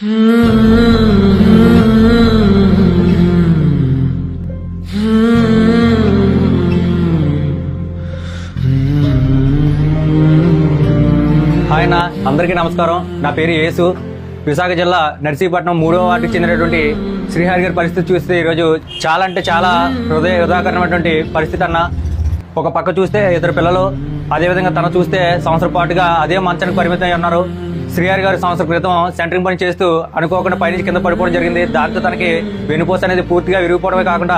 ఆయన అందరికీ నమస్కారం. నా పేరు యేసు. విశాఖ జిల్లా నర్సీపట్నం మూడో వార్డుకి చెందినటువంటి శ్రీహరి గారి పరిస్థితి చూస్తే ఈరోజు చాలా అంటే చాలా హృదయ హృదయకరమైనటువంటి పరిస్థితి అన్న. ఒక పక్క చూస్తే ఇద్దరు పిల్లలు అదేవిధంగా తన చూస్తే సంవత్సరం పాటుగా అదే మంచానికి పరిమితం ఉన్నారు. శ్రీహారి గారు సంవత్సరం క్రితం సెంటరింగ్ పని చేస్తూ అనుకోకుండా పైనుంచి కింద పడిపోవడం జరిగింది. దాంతో తనకి వెనుపోస అనేది పూర్తిగా విరిగిపోవడమే కాకుండా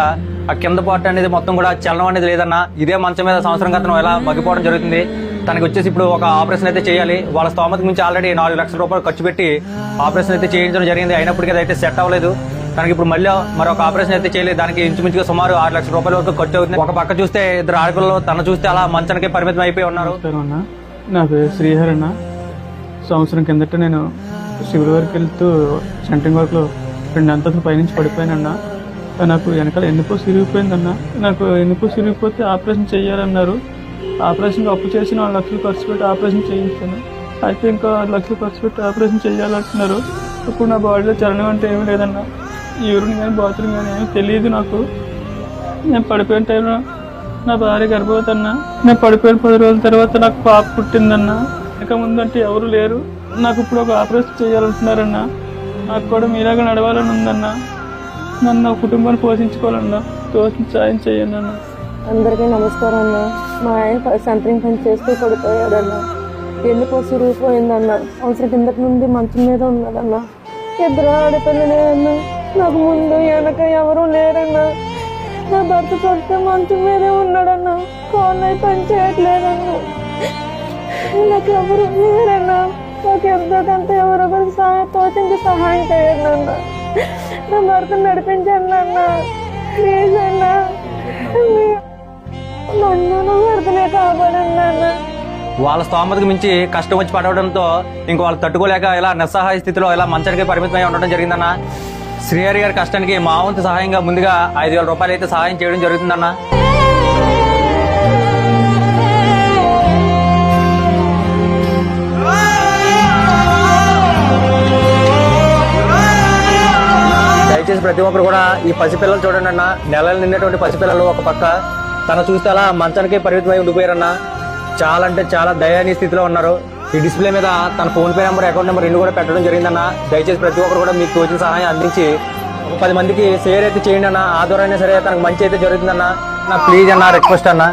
ఆ కింద పార్ట్ అనేది మొత్తం కూడా చలనం అనేది లేదన్న ఇదే మంచం మీద సంవత్సరం గతం ఎలా మగ్గిపోవడం జరుగుతుంది. తనకి వచ్చేసి ఇప్పుడు ఒక ఆపరేషన్ అయితే చేయాలి. వాళ్ళ స్తోమతకు మించి ఆల్రెడీ నాలుగు లక్షల రూపాయలు ఖర్చు పెట్టి ఆపరేషన్ అయితే చేయించడం జరిగింది. అయినప్పటికీ అయితే సెట్ అవ్వలేదు. తనకి ఇప్పుడు మళ్ళీ మరొక ఆపరేషన్ అయితే చేయలేదు. దానికి ఇంచుమించుగా సుమారు ఆరు లక్షల రూపాయల వరకు ఖర్చు అవుతుంది. ఒక పక్క చూస్తే ఇద్దరు ఆడపిల్లలు తన చూస్తే అలా మంచానికి పరిమితం అయిపోయి ఉన్నారు. నా పేరు శ్రీహరి అన్న. సంవత్సరం కిందట నేను శివుడి వరకు వెళ్తూ సెంటరింగ్ వర్క్లో రెండు అంతస్తుల పైనుంచి పడిపోయానన్న. నాకు వెనకాల ఎన్నుకో సిరిగిపోయిందన్నా. నాకు ఎన్నుకో సిరిగిపోతే ఆపరేషన్ చేయాలన్నారు ఆపరేషన్కి అప్పు చేసి నాలుగు లక్షలు ఖర్చు పెట్టి ఆపరేషన్ చేయించాను. అయితే ఇంకా ఆరు లక్షలు ఖర్చు పెట్టి ఆపరేషన్ చేయాలంటున్నారు ఇప్పుడు నా బాడీలో చలనం అంటే ఏమీ లేదన్న. యూరిన్ కానీ బాత్రూమ్ కానీ ఏమీ తెలియదు నాకు. నేను పడిపోయిన టైంలో నా భార్య గర్భవతి అన్న. నేను పడిపోయిన పది రోజుల తర్వాత నాకు పాప పుట్టిందన్నా. ఇక ముందంటే ఎవరు లేరు. నాకు ఇప్పుడు ఒక ఆపరేషన్ చేయాలంటున్నారన్న. నాకు కూడా మీలాగా నడవాలని ఉందన్న. నన్ను నా కుటుంబాన్ని పోషించుకోవాలన్నా. తోచిన సాయం చేయండి అన్న. అందరికీ నమస్కారం అన్న. మా ఆయన సెంటరింగ్ పని చేస్తూ పడిపోయాడన్న. ఎందుకో సురిగిపోయిందన్న అవసరం కిందటి నుండి మంచం మీద ఉన్నదన్న. ఇద్దరు ఆడపిల్లలే అన్న. నాకు ముందు వెనక ఎవరూ లేరన్నా. నా భర్త పడితే మంచం మీదే ఉన్నాడన్న. కాళ్ళు అయి పని చేయట్లేదన్నా. నాకెవరు మీరన్నా నాకు ఎంతో కొంత ఎవరో ఒకరు సహాయం తోచించి సహాయం చేయండి అన్న నా భర్త నడిపించండి అన్న ప్లీజ్ అన్న నన్ను నా భర్తనే కాపాడండి అన్న వాళ్ళ స్తోమతకు మించి కష్టం వచ్చి పడవడంతో ఇంక వాళ్ళు తట్టుకోలేక ఇలా నిస్సహాయ స్థితిలో ఇలా మంచానికి పరిమితమై ఉండడం జరిగిందన్న? శ్రీహరి గారి కష్టానికి మా వంతు సహాయంగా ముందుగా ఐదు వేల రూపాయలు అయితే సహాయం చేయడం జరుగుతుందన్న? దయచేసి ప్రతి ఒక్కరు కూడా ఈ పసిపిల్లలు చూడండి అన్న నెలలు నిండేటువంటి పసిపిల్లలు ఒక పక్క. తన చూస్తే అలా మంచానికి పరిమితమై ఉండిపోయారన్న. చాలా అంటే చాలా దయనీయ స్థితిలో ఉన్నారు. ఈ డిస్ప్లే మీద తన PhonePe number account number రెండు కూడా పెట్టడం జరిగిందన్న. దయచేసి ప్రతి ఒక్కరు కూడా మీకు తోచిన సహాయం అందించి ఒక పది మందికి షేర్ అయితే చేయండి అన్న. ఆ ద్వారా సరే తనకు మంచి అయితే జరుగుతుందన్న. నా ప్లీజ్ అన్న రిక్వెస్ట్ అన్న.